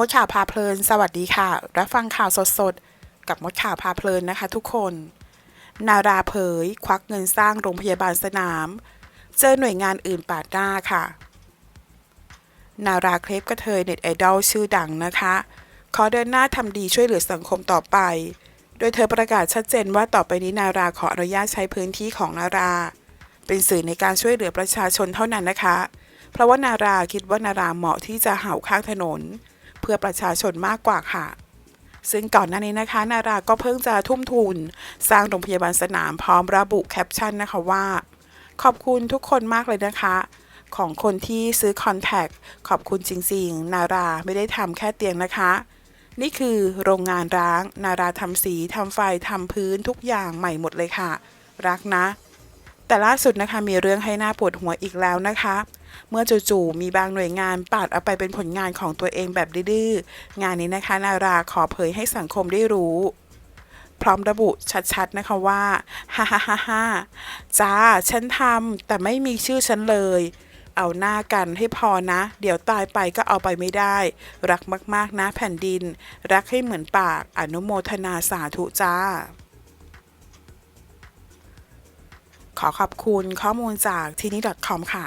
มดข่าวพาเพลิน สวัสดีค่ะ รับฟังข่าวสดๆ กับมดข่าวพาเพลินนะคะทุกคน นาราเผย ควักเงินสร้างโรงพยาบาลสนาม เจอหน่วยงานอื่นปาดหน้าค่ะ นาราเคลปกระเทยเน็ตไอดอลชื่อดังนะคะ ขอเดินหน้าทำดีช่วยเหลือสังคมต่อไป โดยเธอประกาศชัดเจนว่าต่อไปนี้นาราขออนุญาตใช้พื้นที่ของนารา เป็นสื่อในการช่วยเหลือประชาชนเท่านั้นนะคะ เพราะว่านาราคิดว่านาราเหมาะที่จะเห่าข้างถนน เพื่อประชาชนมากกว่าค่ะ ซึ่งก่อนหน้านี้นะคะ นาราก็เพิ่งจะทุ่มทุน สร้างโรงพยาบาลสนามพร้อมระบุแคปชั่นนะคะว่า ขอบคุณทุกคนมากเลยนะคะ ของคนที่ซื้อคอนแทคขอบคุณจริงๆ นาราไม่ได้ทำแค่เตียงนะคะนี่คือโรงงานร้าง นาราทำสีทำไฟทำพื้นทุกอย่างใหม่หมดเลยค่ะ รักนะ แต่ล่าสุดนะคะมีเรื่องให้หน้าปวดหัวอีกแล้วนะคะ เมื่อจู่ๆมีบางหน่วยงานปาดเอาไปเป็นผลงานของตัวเองแบบดื้อๆงานนี้นะคะ นาราขอเผยให้สังคมได้รู้ พร้อมระบุชัดๆนะคะว่าฮ่าฮ่าฮ่าฮ่าจ้าฉันทำแต่ไม่มีชื่อฉันเลย เอาหน้ากันให้พอนะ เดี๋ยวตายไปก็เอาไปไม่ได้ รักมากๆนะแผ่นดิน รักให้เหมือนปากอนุโมทนาสาธุจ้าขอขอบคุณข้อมูลจากทีนี้ .com ค่ะ